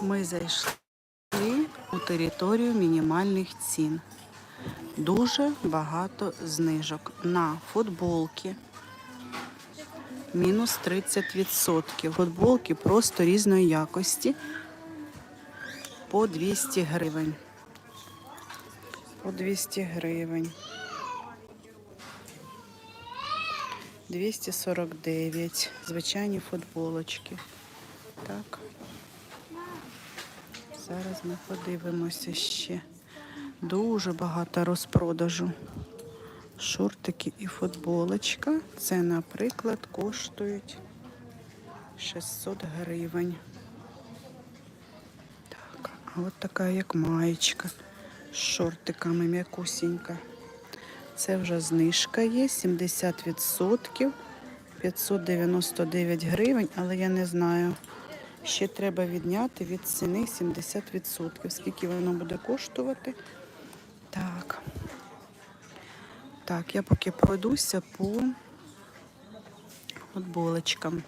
Ми зайшли у територію мінімальних цін. Дуже багато знижок на футболки. Мінус 30%. Футболки просто різної якості по 200 гривень. По 200 гривень. 249. Звичайні футболочки. Так. Зараз ми подивимося ще. Дуже багато розпродажу. Шортики і футболочка. Це, наприклад, коштують 600 гривень. Так, а от така як маєчка з шортиками м'якусінька. Це вже знижка є, 70%, 599 гривень, але я не знаю. Ще треба відняти від ціни 70%. Скільки воно буде коштувати? Так. Так, я поки пройдуся по футболочкам.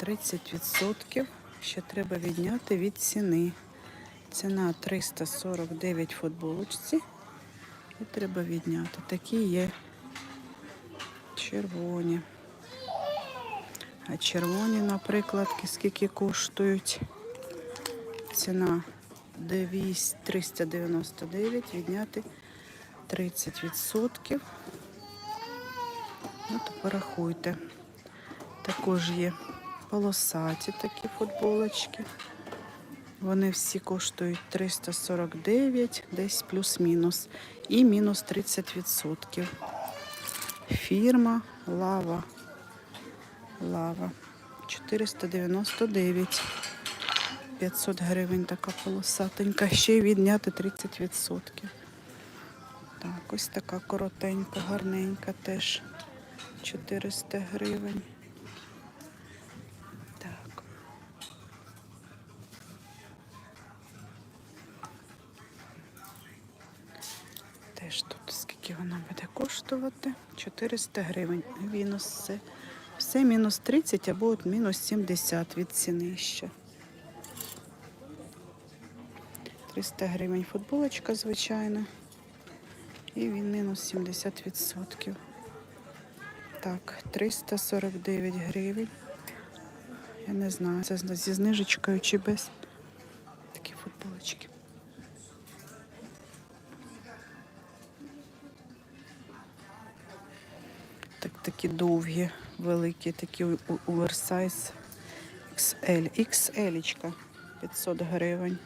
30% ще треба відняти від ціни. Ціна 349 футболочці. І треба відняти. Такі є червоні. А червоні, наприклад, скільки коштують? Ціна 200 399, відняти 30%. Ну, то порахуйте. Також є полосаті такі футболочки. Вони всі коштують 349, десь плюс-мінус. І мінус 30%. Фірма Лава. Лава. 499. 500 гривень така полосатенька. Ще й відняти 30%. Так, ось така коротенька, гарненька теж. 400 гривень. Так. Теж тут скільки вона буде коштувати? 400 гривень. Мінус все. Все мінус 30 або от мінус 70 від ціни ще. 300 гривень футболочка, звичайно. І він мінус 70%. Так, 349 гривень. Я не знаю, це зі знижечкою чи без. Такі футболочки. Так, такі довгі, великі, такі оверсайз XL. XL 500 гривень.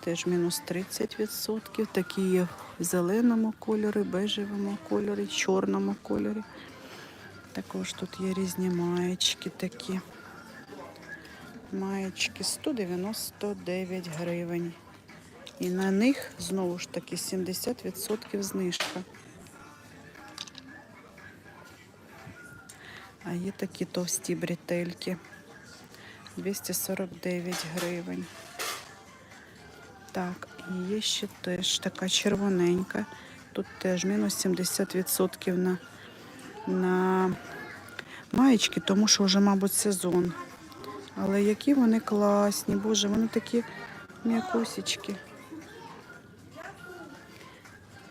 Теж мінус 30%. Такі є в зеленому кольорі, бежевому кольорі, чорному кольорі. Також тут є різні маєчки такі. Маєчки 199 гривень. І на них знову ж таки 70% знижка. А є такі товсті бретельки. 249 гривень. Так, і є ще теж така червоненька. Тут теж мінус 70% на, на маєчки, тому що вже, мабуть, сезон. Але які вони класні, боже, вони такі м'якосічки.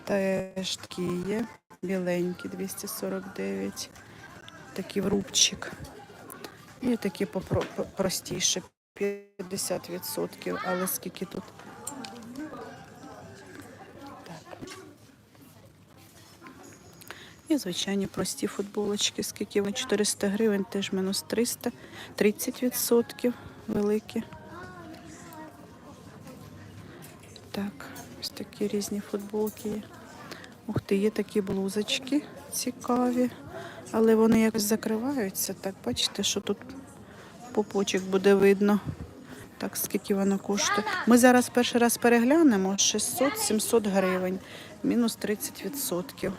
Теж такі є. Біленькі 249. Такий в рубчик. І такі простіші 50%. Але скільки тут? Так. І звичайні прості футболочки, скільки вони 400 гривень, теж мінус 300, 30% великі. Так, ось такі різні футболки є. Ух ти, є такі блузочки цікаві, але вони якось закриваються. Так, бачите, що тут попочок буде видно. Так, скільки воно коштує. Ми зараз перший раз переглянемо 600-700 гривень, мінус 30%.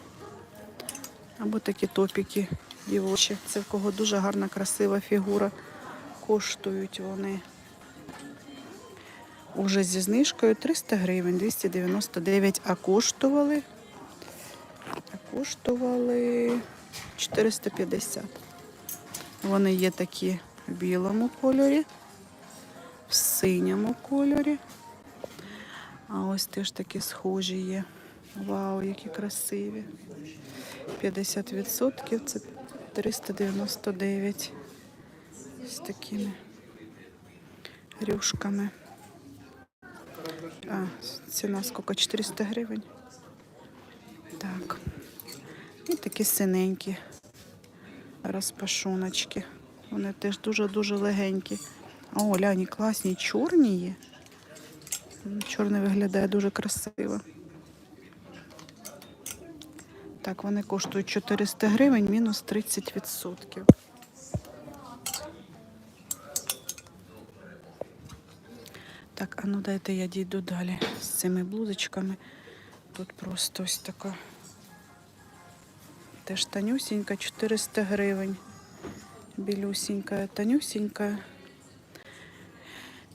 Або такі топіки дівочі. Це в кого дуже гарна, красива фігура. Коштують вони. Уже зі знижкою 300 гривень, 299, а коштували, а коштували 450. Вони є такі в білому кольорі. в синьому кольорі. А ось теж такі схожі є. Вау, які красиві. 50% це 399 з такими рюшками. А, ціна скільки? 400 гривень. Так. І такі синенькі розпашоночки. Вони теж дуже-дуже легенькі. О, гляні, класні, чорні є. Чорний виглядає дуже красиво. Так, вони коштують 400 гривень, мінус 30%. Так, а ну дайте я дійду далі з цими блузочками. Тут просто ось така. Теж тонюсінька, 400 гривень. Білюсінька, тонюсінька.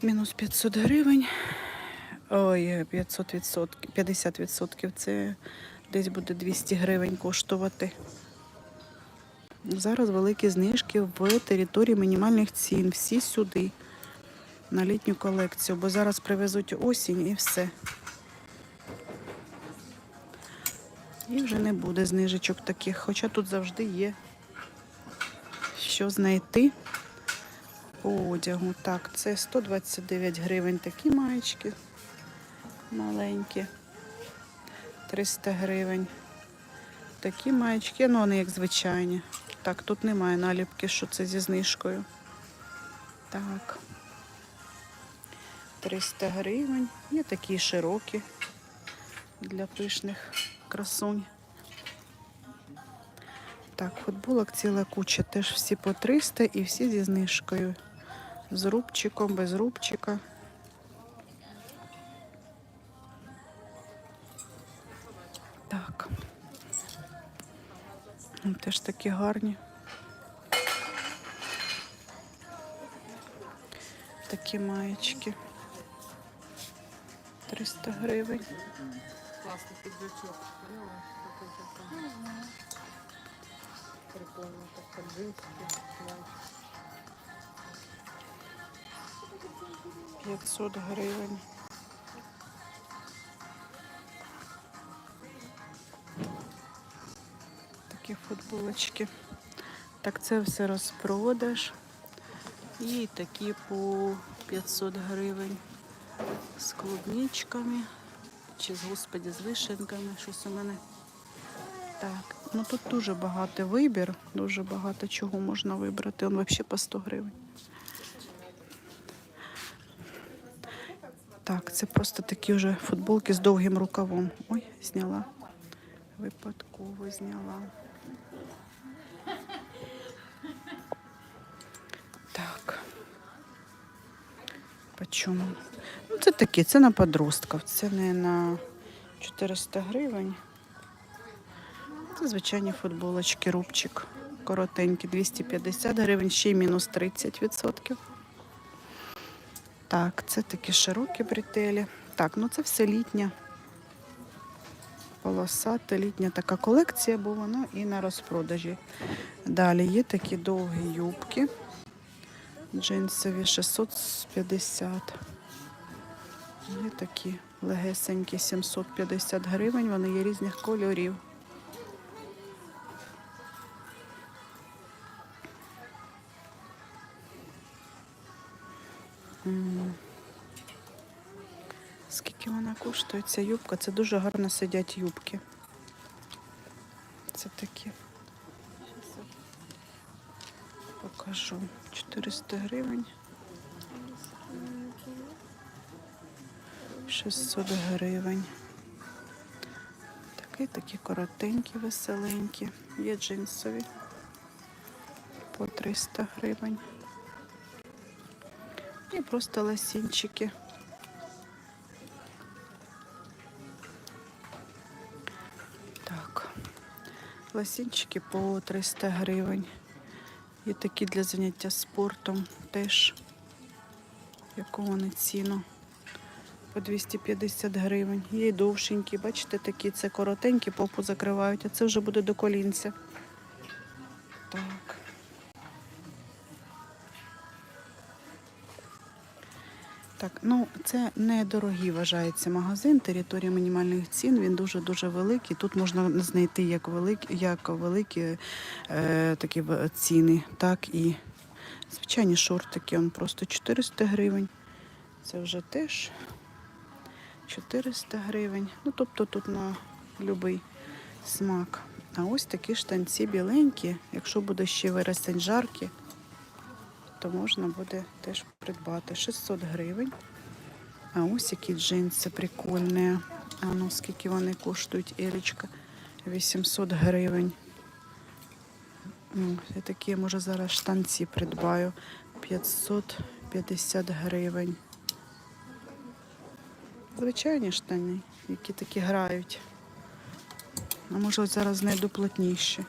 Мінус 500 гривень. Ой, 500 відсотків, 50 відсотків. Це десь буде 200 гривень коштувати. Зараз великі знижки в території мінімальних цін. Всі сюди на літню колекцію, бо зараз привезуть осінь і все. І вже не буде знижечок таких, хоча тут завжди є що знайти по одягу. Так, це 129 гривень такі маєчки маленькі. 300 гривень. Такі маєчки, ну вони як звичайні. Так, тут немає наліпки, що це зі знижкою. Так. 300 гривень. Є такі широкі для пишних красунь. Так, футболок ціла куча. Теж всі по 300 і всі зі знижкою. З рубчиком, без рубчика. Так. Теж такі гарні. Такі маєчки. 300 гривень. Класний піджачок. Прикольно, так джинсики. 500 гривень. Такі футболочки. Так, це все розпродаж. І такі по 500 гривень з клубничками. Чи з господі з вишенками. Щось у мене. Так, ну тут дуже багато вибір, дуже багато чого можна вибрати. Он взагалі по 100 гривень. Так, це просто такі вже футболки з довгим рукавом. Ой, зняла. Випадково зняла. Почому? Ну, це такі, це на подростків. Це не на 400 гривень. Це звичайні футболочки, рубчик. Коротенькі, 250 гривень, ще й мінус 30%. Так, це такі широкі бретелі. Так, ну це все літня. Полосата літня така колекція, бо вона і на розпродажі. Далі є такі довгі юбки. Джинсові 650. Є такі легесенькі 750 гривень. Вони є різних кольорів. Скільки вона коштує? Ця юбка? Це дуже гарно сидять юбки. Це такі. Покажу. 400 гривень. 600 гривень. Такі такі коротенькі, веселенькі. Є джинсові. По 300 гривень. І просто лосінчики. Так. Лосінчики по 300 гривень. Є такі для заняття спортом теж. Яку вони ціну? По 250 гривень. Є й довшенькі, бачите, такі це коротенькі, попу закривають, а це вже буде до колінця. Так. Так, ну це недорогий вважається магазин. Територія мінімальних цін. Він дуже дуже великий. Тут можна знайти як великі, як великі е, такі ціни, так і звичайні шортики. Он просто 400 гривень. Це вже теж 400 гривень. Ну тобто тут на будь-який смак. А ось такі штанці біленькі. Якщо буде ще вересень жарки, то можна буде теж придбати 600 гривень. А ось які джинси прикольні. А ну скільки вони коштують, Елічка? 800 гривень. Я такі, може, зараз штанці придбаю. 550 гривень. Звичайні штани, які такі грають. А може, зараз знайду плотніші.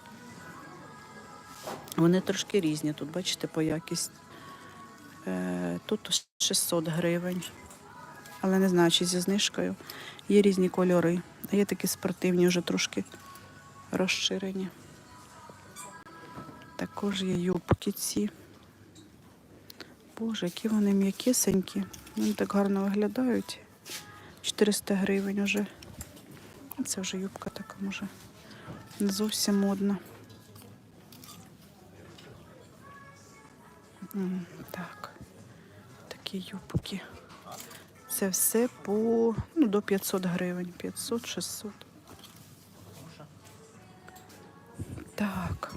Вони трошки різні. Тут, бачите, по якість. Е, тут 600 гривень. Але не знаю, чи зі знижкою. Є різні кольори. А є такі спортивні, вже трошки розширені. Також є юбки ці. Боже, які вони м'якесенькі. Вони так гарно виглядають. 400 гривень уже. Це вже юбка така може. Не зовсім модна. Так. Такі юбки. Це все по ну, до 500 гривень. 500-600. Так.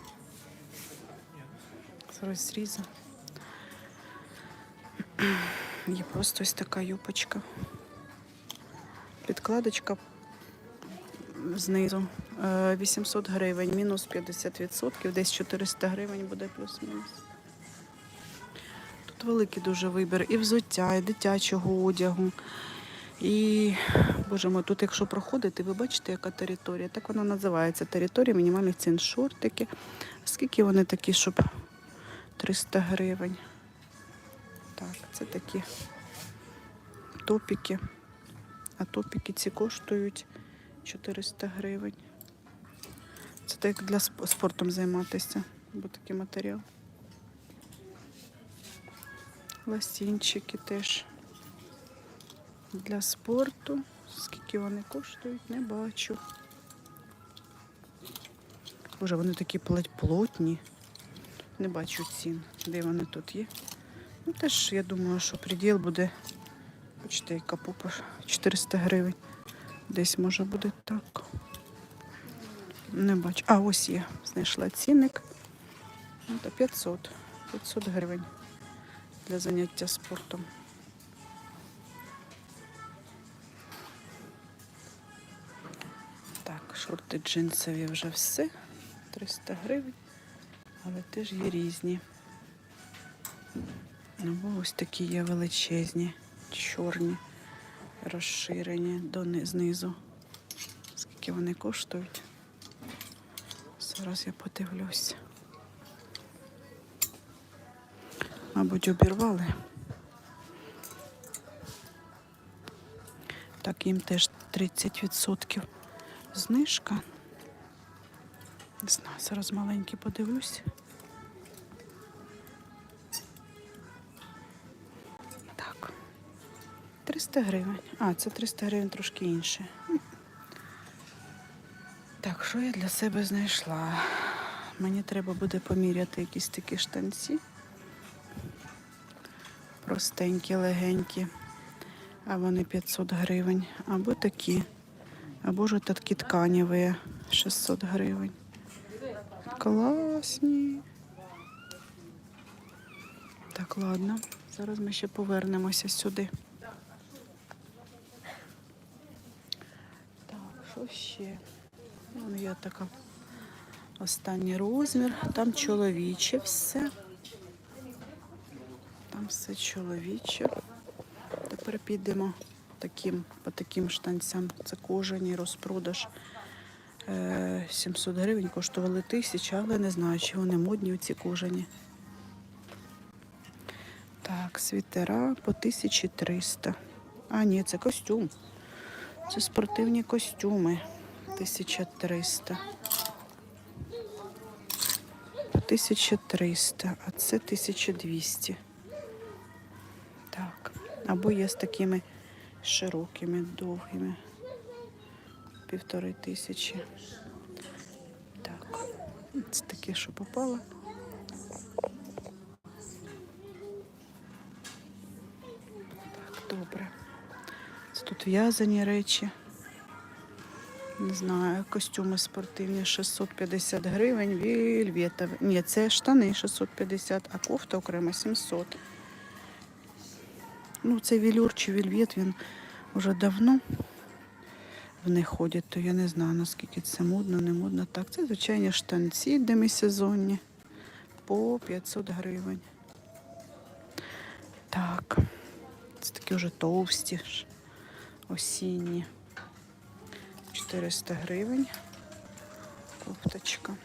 Зараз зрізу. Є просто ось така юбочка. Підкладочка знизу. Е, 800 гривень, мінус 50%, десь 400 гривень буде плюс-мінус. Великий дуже вибір і взуття, і дитячого одягу. І, боже мой, тут якщо проходити, ви бачите, яка територія. Так вона називається. Територія мінімальних цін шортики. Скільки вони такі, щоб 300 гривень. Так, це такі топіки. А топіки ці коштують 400 гривень. Це так для спортом займатися, бо такий матеріал. Ласінчики теж для спорту. Скільки вони коштують, не бачу. Боже, вони такі плотні. Не бачу цін, де вони тут є. Ну, теж я думаю, що приділ буде. Бачите, яка пупа 400 гривень. Десь може буде так. Не бачу. А, ось є. Знайшла цінник. Ну, та 500. 500 гривень для заняття спортом. Так, шорти джинсові вже все. 300 гривень. Але теж є різні. Ну, ось такі є величезні, чорні, розширені дони- знизу. Скільки вони коштують? Зараз я подивлюсь. Мабуть, обірвали. Так, їм теж 30% знижка. Не знаю, зараз маленький подивлюсь. Так. 300 гривень. А, це 300 гривень трошки інше. Так, що я для себе знайшла? Мені треба буде поміряти якісь такі штанці. Простенькі, легенькі. А вони 500 гривень. Або такі. Або ж такі тканеві 600 гривень. Класні. Так, ладно. Зараз ми ще повернемося сюди. Так, що ще? Ну, я така останній розмір. Там чоловіче все. Там все чоловіче. Тепер підемо таким, по таким штанцям. Це кожані розпродаж. Е, 700 гривень коштували тисячу, але не знаю, чи вони модні ці кожані. Так, світера по 1300. А, ні, це костюм. Це спортивні костюми. 1300. По 1300, а це 1200. Або є з такими широкими, довгими. Півтори тисячі. Так, це таке, що попало. Так, добре. Це тут в'язані речі. Не знаю, костюми спортивні 650 гривень, вільвєта. Ні, це штани 650, а кофта окремо 700. Ну, це вілюр чи вільвєт, він вже давно в них ходять, то я не знаю, наскільки це модно, не модно. Так, це звичайні штанці демісезонні по 500 гривень. Так, це такі вже товсті, осінні. 400 гривень. Кофточка.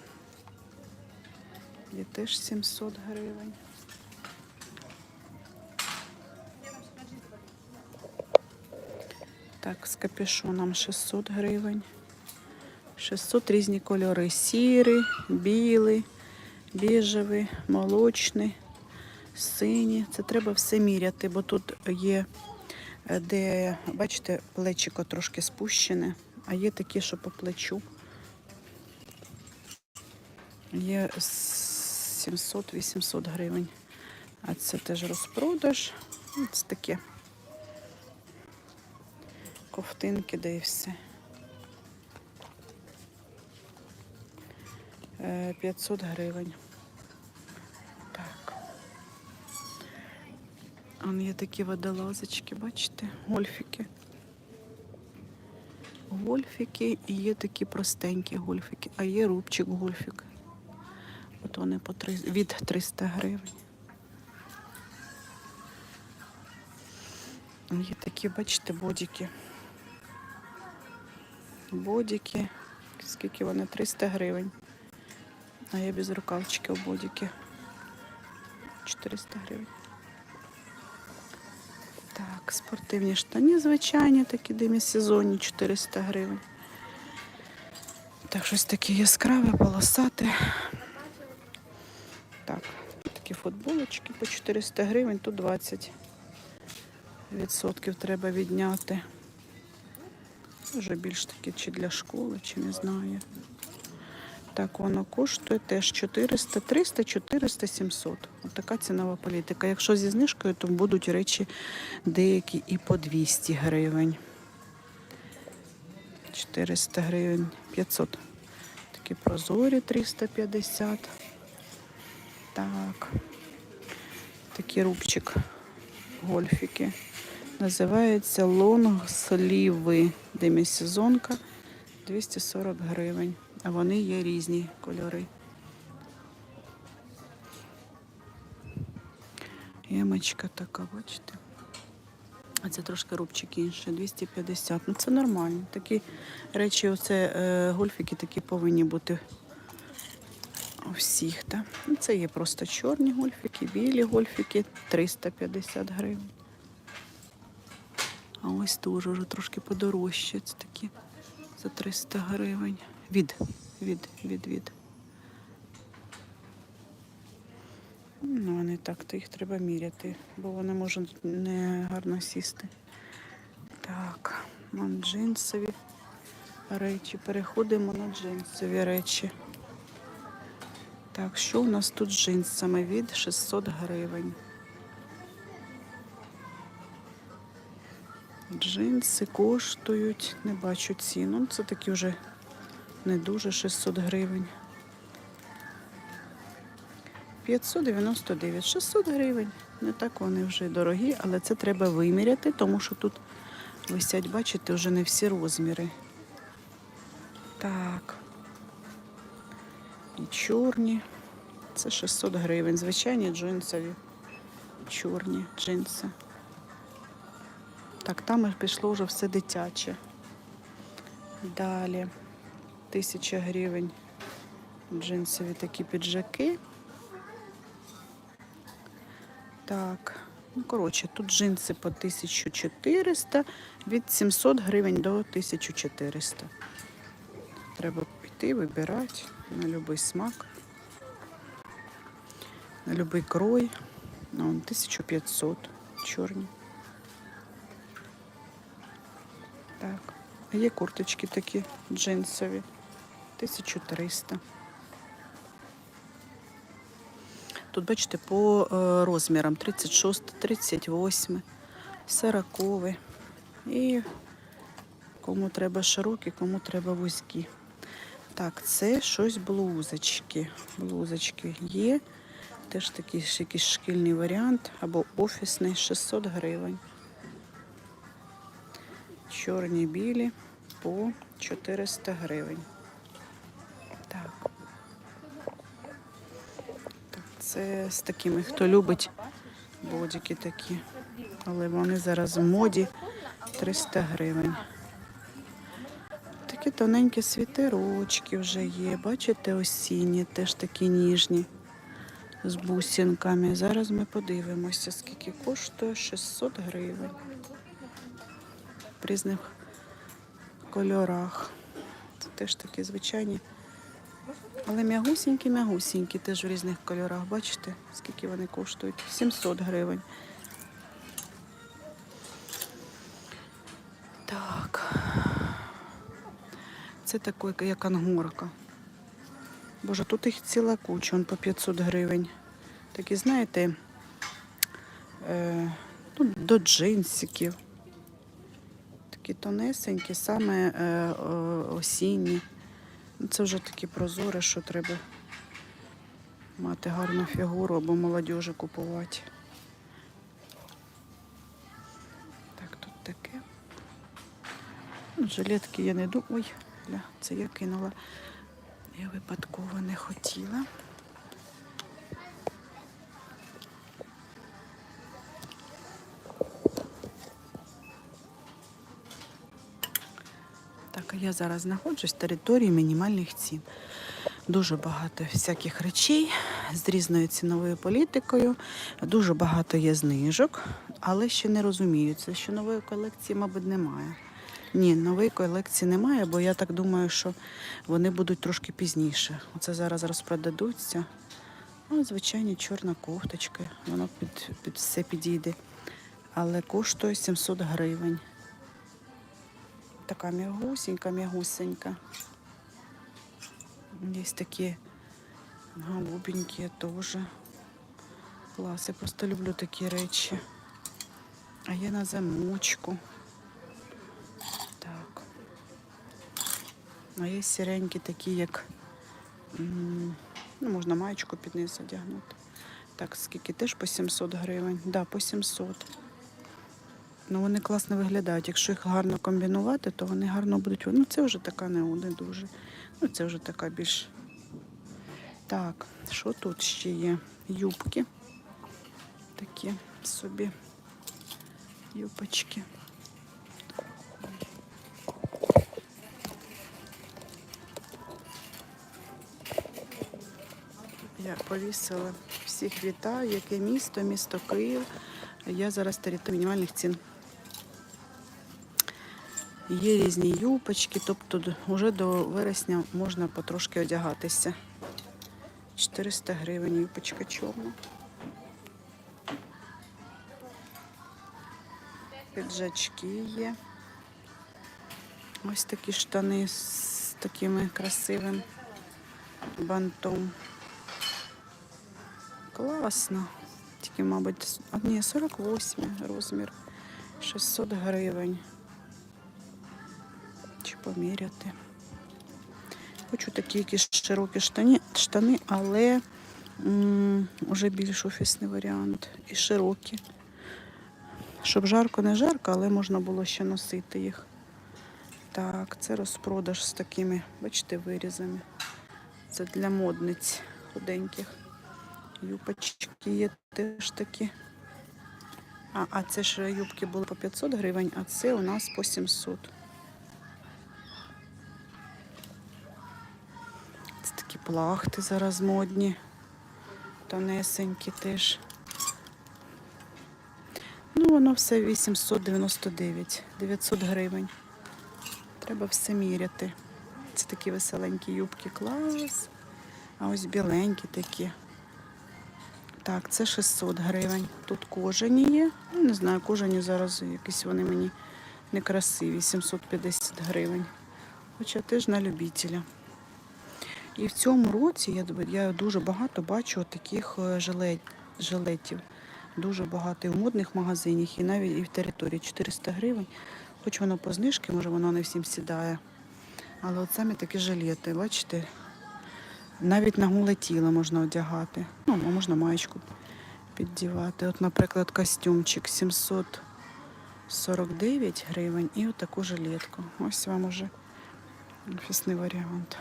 Є теж 700 гривень. Так, з капюшоном 600 гривень. 600 різні кольори. Сірий, білий, біжевий, молочний, синій. Це треба все міряти, бо тут є, е, де, бачите, плечико трошки спущене, а є такі, що по плечу. Є 700-800 гривень. А це теж розпродаж. Це таке ковтинки, де і все. Е, 500 гривень. Так. Он є такі водолазочки, бачите, гольфіки. Гольфіки і є такі простенькі гольфіки, а є рубчик гольфік. От вони по три, від 300 гривень. Є такі, бачите, бодіки. Бодіки. Скільки вони? 300 гривень. А я без рукавчики у бодіки. 400 гривень. Так, спортивні штані звичайні, такі демісезонні, 400 гривень. Так, щось таке яскраве, полосате. Так, такі футболочки по 400 гривень, тут 20 відсотків треба відняти. Вже більш таки чи для школи, чи не знаю. Так, воно коштує теж 400, 300, 400, 700. От така цінова політика. Якщо зі знижкою, то будуть речі деякі і по 200 гривень. 400 гривень, 500. Такі прозорі 350. Так. Такий рубчик гольфіки. Називається лонг сліви демісезонка 240 гривень. А вони є різні кольори. Ямочка така, бачите? А це трошки рубчик інший, 250. Ну це нормально. Такі речі, оце е, гольфіки такі повинні бути у всіх. Так? Ну, це є просто чорні гольфіки, білі гольфіки 350 гривень. А ось теж вже трошки подорожче. Це такі за 300 гривень. Від, від, від, від. Ну, вони так, то їх треба міряти, бо вони можуть не гарно сісти. Так, вон джинсові речі. Переходимо на джинсові речі. Так, що у нас тут з джинсами від 600 гривень? Джинси коштують, не бачу ціну. Ну, Це такі вже не дуже 600 гривень. 599, 600 гривень. Не так вони вже дорогі, але це треба виміряти, тому що тут висять, бачите, вже не всі розміри. Так. І чорні. Це 600 гривень. Звичайні джинсові. Чорні джинси. Так, там пішло вже все дитяче. Далі. Тисяча гривень. Джинсові такі піджаки. Так. Ну, коротше, тут джинси по 1400, від 700 гривень до 1400. Треба піти, вибирати на будь-який смак, на будь-який крой. Ну, 1500 чорні. Так. А Є курточки такі джинсові. 1300. Тут, бачите, по е, розмірам 36, 38, 40. І кому треба широкі, кому треба вузькі. Так, це щось блузочки. Блузочки є. Теж такий якийсь шкільний варіант або офісний 600 гривень. Чорні білі по 400 гривень. Так. так. Це з такими, хто любить бодики такі. Але вони зараз в моді 300 гривень. Такі тоненькі світерочки вже є. Бачите, осінні, теж такі ніжні з бусинками. Зараз ми подивимося, скільки коштує 600 гривень. В різних кольорах. Це теж такі звичайні. Але м'ягусінькі, м'ягусінькі, теж в різних кольорах. Бачите, скільки вони коштують? 700 гривень. Так. Це таке, як ангорка. Боже, тут їх ціла куча, он по 500 гривень. Такі, знаєте, е, ну, до джинсиків. Такі тонесенькі, саме е, е, осінні. Ну, Це вже такі прозорі, що треба мати гарну фігуру або молодіжі купувати. Так, тут таке. Ну, Жилетки я не думаю. Ой, це я кинула. Я випадково не хотіла. Я зараз знаходжусь в території мінімальних цін. Дуже багато всяких речей з різною ціновою політикою. Дуже багато є знижок, але ще не розумію, це що нової колекції, мабуть, немає. Ні, нової колекції немає, бо я так думаю, що вони будуть трошки пізніше. Оце зараз розпродадуться. Ну, звичайні чорна кофточка, воно під, під все підійде. Але коштує 700 гривень. Така м'ягусенька, м'ягусенька. Є такі голубенькі теж. Клас, я просто люблю такі речі. А є на замочку. Так. А є сіренькі такі, як ну, можна маєчку під низ одягнути. Так, скільки теж по 700 гривень? Да, по 700. Ну, вони класно виглядають. Якщо їх гарно комбінувати, то вони гарно будуть. Ну, це вже така не, не дуже. Ну, це вже така більш. Так, що тут ще є? Юбки. Такі собі юбочки. Я повісила всіх вітаю. Яке місто? Місто Київ. Я зараз території мінімальних цін. Є різні юпочки, тобто вже до вересня можна потрошки одягатися. 400 гривень юпочка чорна. Піджачки є. Ось такі штани з такими красивим бантом. Класно. Тільки, мабуть, а, ні, 48 розмір. 600 гривень. Поміряти. Хочу такі якісь широкі штані, штани, але вже більш офісний варіант. І широкі. Щоб жарко не жарко, але можна було ще носити їх. Так, це розпродаж з такими, бачите, вирізами. Це для модниць худеньких. Юпочки є теж такі. А, а це ж юбки були по 500 гривень, а це у нас по 700. Плахти зараз модні. Тонесенькі теж. Ну, воно все 899, 900 гривень. Треба все міряти. Це такі веселенькі юбки, клас. А ось біленькі такі. Так, це 600 гривень. Тут кожані є. Ну, не знаю, кожані зараз якісь вони мені некрасиві, 750 гривень. Хоча теж на любителя. І в цьому році я, дуже багато бачу таких е, жилет, жилетів. Дуже багато і в модних магазинах, і навіть і в території 400 гривень. Хоч воно по знижки, може воно не всім сідає. Але от самі такі жилети, бачите, навіть на голе тіло можна одягати. Ну, можна маєчку піддівати. От, наприклад, костюмчик 749 гривень і отаку жилетку. Ось вам уже офісний варіант.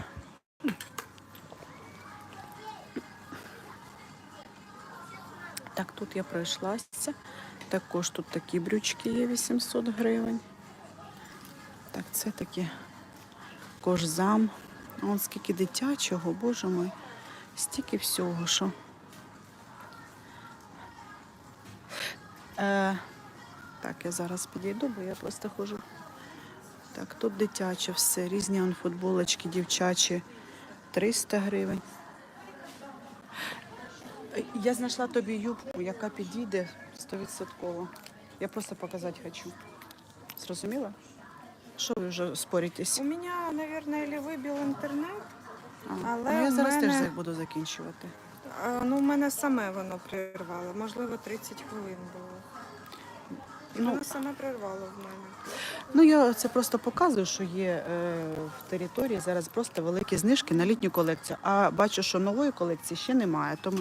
Так, тут я пройшлася. Також тут такі брючки є 800 гривень. Так, це такі кожзам. Он скільки дитячого, боже мой, стільки всього, що. Е, так, я зараз підійду, бо я просто ходжу. Так, тут дитяче все, різні футболочки, дівчачі 300 гривень. Я знайшла тобі юбку, яка підійде 100%. Я просто показати хочу. Зрозуміла? Що ви вже споритесь? У меня, наверное, или вибив інтернет, А, але ну, я в зараз теж мене- за- буду закінчувати. а, ну в мене саме воно прервало. Можливо, 30 хвилин було. І Ну, воно саме прервало в мене. Ну я це просто показую, що є е, в території зараз просто великі знижки на літню колекцію. А бачу, що нової колекції ще немає. Тому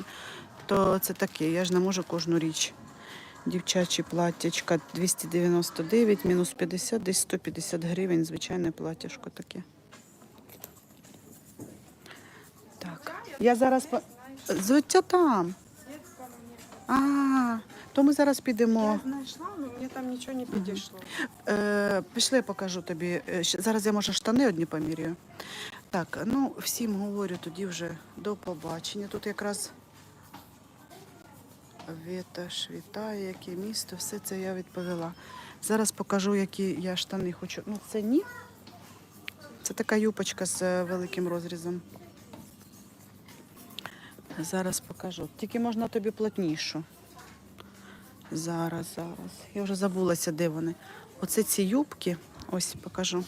то це таке. Я ж не можу кожну річ. Дівчачі платтячка 299, мінус 50, десь 150 гривень. Звичайне платтяшко таке. Так. Я зараз. Зуття там. А, то ми зараз підемо. Я знайшла, але мені там нічого не підійшло. Е, пішли, я покажу тобі. Е, Зараз я може штани одні поміряю. Так, ну всім говорю тоді вже до побачення. Тут якраз Віташ вітає, яке місто, все це я відповіла. Зараз покажу, які я штани хочу. Ну, це ні. Це така юпочка з е, великим розрізом. Зараз покажу. Тільки можна тобі плотнішу. Зараз, зараз. Я вже забулася, де вони. Оце ці юбки. Ось покажу.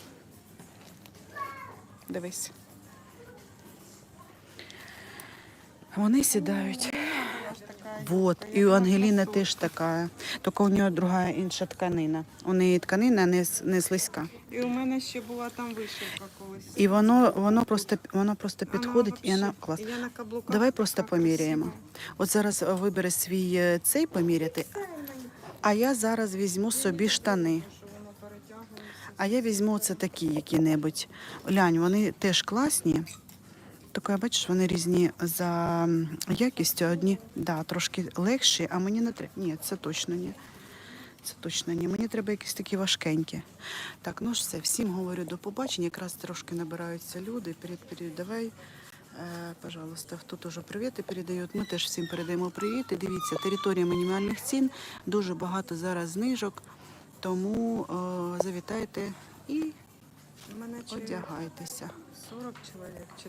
Дивись. Вони сідають. Вот. І у Ангеліни теж така. Тільки у нього друга інша тканина. У неї тканина не, не слизька. І у мене ще була там вишивка колись. І воно, воно просто воно просто підходить і вона клас. Я на каблуках Давай просто красива. поміряємо. От зараз вибери свій е, цей поміряти, а я зараз візьму собі штани. А я візьму це такі які-небудь. Глянь, вони теж класні. Тільки, бачиш, вони різні за якістю. Одні да, трошки легші, а мені не треба. Ні, це точно ні. Це точно ні. Мені треба якісь такі важкенькі. Так, ну ж все, всім говорю до побачення. Якраз трошки набираються люди. Перед, перед, давай, е, пожалуйста, тут уже привіти передають. Ми теж всім передаємо привіти. Дивіться, територія мінімальних цін. Дуже багато зараз знижок. Тому е, завітайте і одягайтеся. 40 чоловік, чи